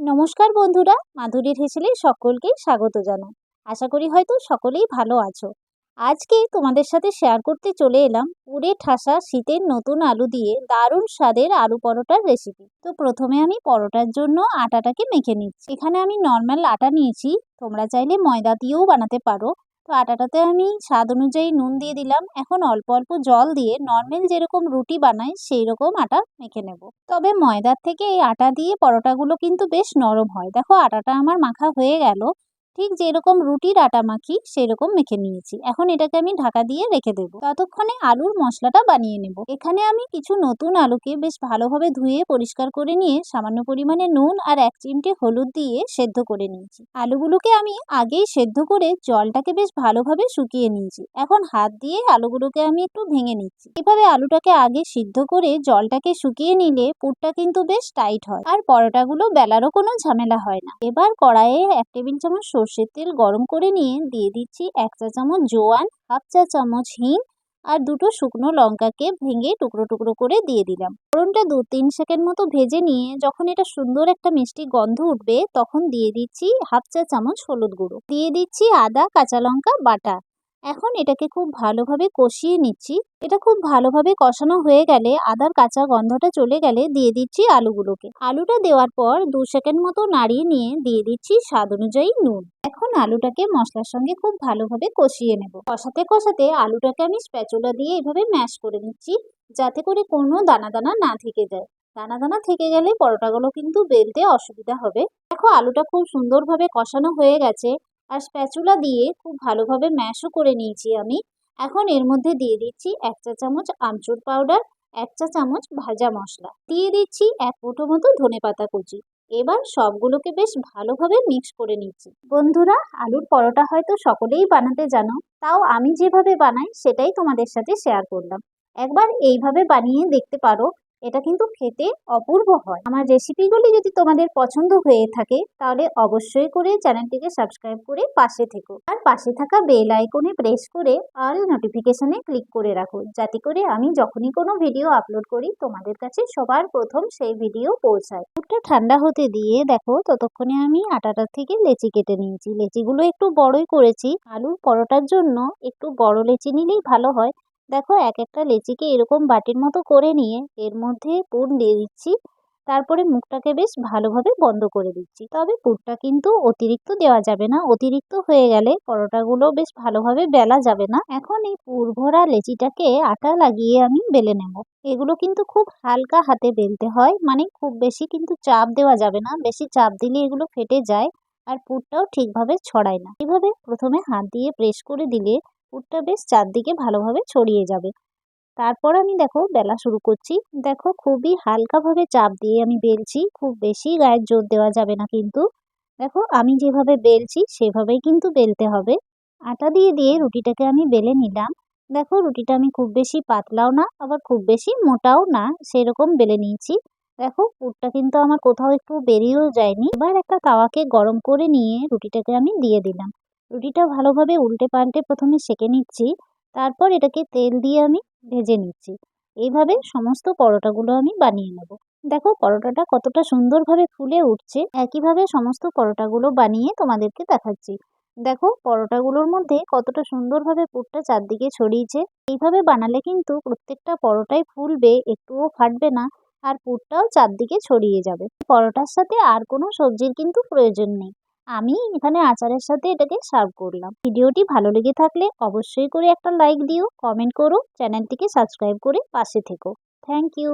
নমস্কার বন্ধুরা মাধুরীর হেসেলে সকলকে স্বাগত জানাই। আশা করি হয়তো সকলেই ভালো আছো। আজকে তোমাদের সাথে শেয়ার করতে চলে এলাম পুরে ঠাসা শীতের নতুন আলু দিয়ে দারুণ স্বাদের আলু পরোটার রেসিপি তো প্রথমে আমি পরোটার জন্য আটাটাকে মেখে নিচ্ছি। এখানে আমি নর্মাল আটা নিয়েছি, তোমরা চাইলে ময়দা দিয়েও বানাতে পারো। তো আটাটাতে আমি স্বাদ অনুযায়ী নুন দিয়ে দিলাম। এখন অল্প অল্প জল দিয়ে নর্মাল যেরকম রুটি বানাই সেই রকম আটা মেখে নেব। তবে ময়দার থেকে এই আটা দিয়ে পরোটাগুলো কিন্তু বেশ নরম হয়। দেখো, আটাটা আমার মাখা হয়ে গেল। ঠিক যেরকম রুটির আটা মাখি, সেরকম মেখে নিয়েছি। এখন এটাকে আমি ঢাকা দিয়ে রেখে দেবো। ততক্ষণে আলুর মশলাটা বানিয়ে নেব। এখানে আমি কিছু নতুন আলুকে বেশ ভালোভাবে ধুয়ে পরিষ্কার করে নিয়ে সামান্য পরিমাণে নুন আর এক চিমটে হলুদ দিয়ে সেদ্ধ করে নিয়েছি। আলুগুলোকে আমি আগেই সেদ্ধ করে জলটাকে বেশ ভালোভাবে শুকিয়ে নিয়েছি। এখন হাত দিয়ে আলুগুলোকে আমি একটু ভেঙে নিচ্ছি। এভাবে আলুটাকে আগে সিদ্ধ করে জলটাকে শুকিয়ে নিলে পুরটা কিন্তু বেশ টাইট হয়। আর পরোটাগুলো বেলারও কোনো ঝামেলা হয় না। এবার কড়াইয়ে এক টেবিল চামচ সর্ষের তেল গরম করে নিয়ে দিয়ে দিচ্ছি এক চা চামচ জোয়ান, হাফ চা চামচ হিং আর দুটো শুকনো লঙ্কাকে ভেঙে টুকরো টুকরো করে দিয়ে দিলাম। ফোড়নটা দু তিন সেকেন্ড মতো ভেজে নিয়ে যখন এটা সুন্দর একটা মিষ্টি গন্ধ উঠবে তখন দিয়ে দিচ্ছি হাফ চা চামচ হলুদ গুঁড়ো। দিয়ে দিচ্ছি আদা, কাঁচা লঙ্কা, বাটা। এখন এটাকে খুব ভালোভাবে কষিয়ে নিচ্ছি। এটা খুব ভালোভাবে কষানো হয়ে গেলে আদার কাঁচা গন্ধটা চলে গেলে দিয়ে দিচ্ছি আলুগুলোকে। আলুটা দেওয়ার পর দু সেকেন্ড মতো নাড়িয়ে নিয়ে দিয়ে দিচ্ছি স্বাদ অনুযায়ী নুন। এখন আলুটাকে মশলার সঙ্গে খুব ভালোভাবে কষিয়ে নেব। কষাতে কষাতে আলুটাকে আমি স্প্যাচুলা দিয়ে এভাবে ম্যাশ করে নিচ্ছি, যাতে করে কোনো দানা দানা না থেকে যায়। দানা দানা থেকে গেলে পরোটাগুলো কিন্তু বেলতে অসুবিধা হবে। দেখো আলুটা খুব সুন্দরভাবে কষানো হয়ে গেছে। আর স্প্যাচুলা দিয়ে খুব ভালোভাবে ম্যাশও করে নিয়েছি আমি। এখন এর মধ্যে দিয়ে দিচ্ছি এক চা চামচ আমচুর পাউডার এক চা চামচ ভাজা মশলা। দিয়ে দিচ্ছি এক মুঠো মতো ধনে পাতা কুচি। এবার সবগুলোকে বেশ ভালোভাবে মিক্স করে নিচ্ছি। বন্ধুরা, আলুর পরোটা হয়তো সকলেই বানাতে জানো, তাও আমি যেভাবে বানাই সেটাই তোমাদের সাথে শেয়ার করলাম। একবার এইভাবে বানিয়ে দেখতে পারো এটা কিন্তু খেতে অপূর্ব হয়। আমার রেসিপিগুলি যদি তোমাদের পছন্দ হয়ে থাকে, তাহলে অবশ্যই করে চ্যানেলটিকে সাবস্ক্রাইব করে পাশে থেকো। আর পাশে থাকা বেল আইকনে প্রেস করে অল নোটিফিকেশনে ক্লিক করে রাখো, যাতে করে আমি যখনই কোনো ভিডিও আপলোড করি, তোমাদের কাছে সবার প্রথম সেই ভিডিও পৌঁছায়। দুধটা ঠান্ডা হতে দিয়ে দেখো, ততক্ষণে আমি আটাটার থেকে লেচি কেটে নিয়েছি। লেচিগুলো একটু বড়ই করেছি। আলুর পরোটার জন্য একটু বড় লেচি নিলেই ভালো হয়। দেখো এক একটা লেচিকে এরকম বাটির মতো করে নিয়ে এর মধ্যে পুর দিয়ে দিচ্ছি। তারপরে মুখটাকে বেশ ভালোভাবে বন্ধ করে দিচ্ছি। তবে পুরটা কিন্তু অতিরিক্ত দেওয়া যাবে না। অতিরিক্ত হয়ে গেলে পরোটাগুলো বেশ ভালোভাবে বেলা যাবে না। এখন এই পুর ভরা লেচিটাকে আটা লাগিয়ে আমি বেলে নেব। এগুলো কিন্তু খুব হালকা হাতে বেলতে হয়। মানে খুব বেশি কিন্তু চাপ দেওয়া যাবে না। বেশি চাপ দিলে এগুলো ফেটে যায় আর পুরটাও ঠিকভাবে ছড়ায় না। এভাবে প্রথমে হাত দিয়ে প্রেস করে দিলে পুরটা বেশ চারদিকে ভালোভাবে ছড়িয়ে যাবে। তারপর আমি দেখো বেলা শুরু করছি। দেখো খুবই হালকাভাবে চাপ দিয়ে আমি বেলছি। খুব বেশি গায়ের জোর দেওয়া যাবে না কিন্তু। দেখো আমি যেভাবে বেলছি সেভাবেই কিন্তু বেলতে হবে। আটা দিয়ে দিয়ে রুটিটাকে আমি বেলে নিলাম। দেখো রুটিটা আমি খুব বেশি পাতলাও না, আবার খুব বেশি মোটাও না, সেরকম বেলে নিয়েছি। দেখো পুরটা কিন্তু আমার কোথাও একটু বেরিয়েও যায়নি। এবার একটা তাওয়াকে গরম করে নিয়ে রুটিটাকে আমি দিয়ে দিলাম। রুটিটা ভালোভাবে উল্টে পাল্টে প্রথমে সেঁকে নিচ্ছি, তারপর এটাকে তেল দিয়ে আমি ভেজে নিচ্ছি। এইভাবে সমস্ত পরোটাগুলো আমি বানিয়ে নেব। দেখো, পরোটাটা কতটা সুন্দরভাবে ফুলে উঠছে, একইভাবে সমস্ত পরোটাগুলো বানিয়ে তোমাদেরকে দেখাচ্ছি। দেখো, পরোটাগুলোর মধ্যে কতটা সুন্দরভাবে পুরটা চারদিকে ছড়িয়েছে। এইভাবে বানালে কিন্তু প্রত্যেকটা পরোটাই ফুলবে, একটুও ফাটবে না, আর পুরটাও চারদিকে ছড়িয়ে যাবে। পরোটার সাথে আর কোনো সবজির কিন্তু প্রয়োজন নেই। আমি এখানে আচারের সাথে এটাকে সার্ভ করলাম। ভিডিওটি ভালো লেগে থাকলে অবশ্যই করে একটা লাইক দিও কমেন্ট করো চ্যানেলটিকে সাবস্ক্রাইব করে পাশে থেকো। Thank you